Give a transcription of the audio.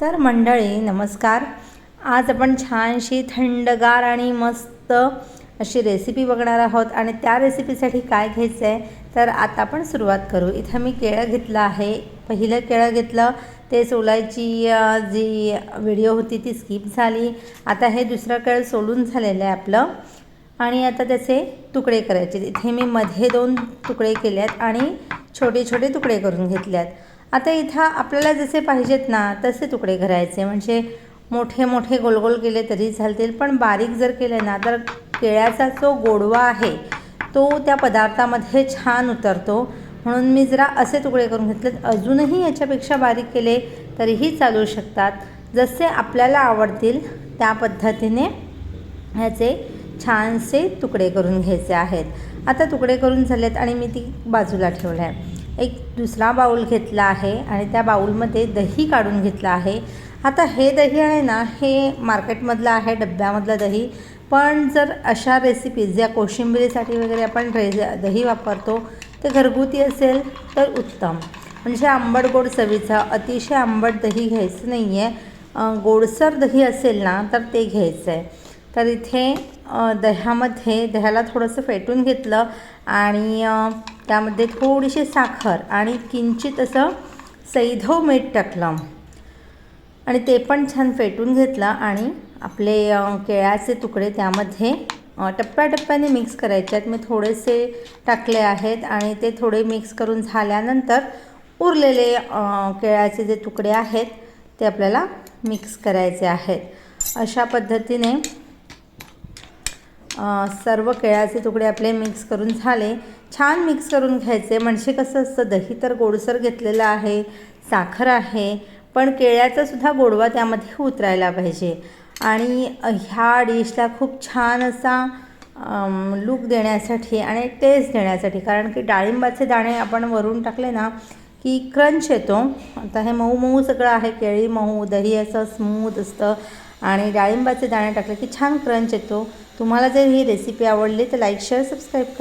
तर मंडळी नमस्कार. आज आपण छानशी थंडगार आणि मस्त अशी रेसिपी बघणार आहोत आणि त्या रेसिपीसाठी काय घ्यायचं आहे तर आता आपण सुरुवात करू. इथं मी केळं घेतलं आहे. पहिलं केळं घेतलं ते सोलायची जी व्हिडिओ होती ती स्किप झाली. आता हे दुसरं केळं सोलून झालेलं आहे आपलं. आणि आता त्याचे तुकडे करायचे. इथे मी मध्ये दोन तुकडे केले आहेत आणि छोटे छोटे तुकडे करून घेतले आहेत आता इथं आपल्याला जसे पाहिजेत ना तसे तुकडे करायचे. म्हणजे मोठे मोठे गोल गोल केले तरी चालतील. पण बारीक जर केले ना तर केळ्याचा जो गोडवा आहे तो त्या पदार्थामध्ये छान उतरतो. म्हणून मी जरा असे तुकडे करून घेतलेत. अजूनही याच्यापेक्षा बारीक केले तरीही चालू शकतात. जसे आपल्याला आवडतील त्या पद्धतीने ह्याचे छानसे तुकडे करून घ्यायचे आहेत. आता तुकडे करून झालेत आणि मी ती बाजूला ठेवलं आहे एक दुसरा बाऊल घेतला आहे आणि त्या बाऊलमध्ये दही काढून घेतलं आहे. आता हे दही आहे ना हे मार्केटमधलं आहे डब्यामधलं दही. पण जर अशा रेसिपीज ज्या कोशिंबिरीसाठी वगैरे आपण रे दही वापरतो ते घरगुती असेल तर उत्तम. म्हणजे आंबट गोड चवीचं अतिशय आंबट दही घ्यायचं नाही आहे गोडसर दही असेल ना तर ते घ्यायचं आहे तर इथे दह्यामध्ये दह्याला थोडंसं फेटून घेतलं आणि त्यामध्ये थोडीशी साखर आणि किंचित असं सैधव मीठ टाकलं. आणि ते पण छान फेटून घेतलं आणि आपले केळ्याचे तुकडे त्यामध्ये टप्प्याटप्प्याने मिक्स करायचे आहेत. मी थोडेसे टाकले आहेत आणि ते थोडे मिक्स करून झाल्यानंतर उरलेले केळ्याचे जे तुकडे आहेत ते आपल्याला मिक्स करायचे आहेत. अशा पद्धतीने सर्व केळ्याचे तुकडे आपले मिक्स करून झाले. छान मिक्स करून घ्यायचे. म्हणजे कसं असतं दही तर गोडसर घेतलेलं आहे साखर आहे पण केळ्याचासुद्धा गोडवा त्यामध्ये उतरायला पाहिजे. आणि ह्या डिशला खूप छान असा लूक देण्यासाठी आणि टेस्ट देण्यासाठी. कारण की डाळिंबाचे दाणे आपण वरून टाकले ना की क्रंच येतो. आता हे मऊ मऊ सगळं आहे केळी मऊ दही असं स्मूथ असतं. आणि डाळिंबाचे दाणे टाकले की छान क्रंच येतो. तुम्हाला जर ही रेसिपी आवडली तर लाईक शेअर सबस्क्राईब करा.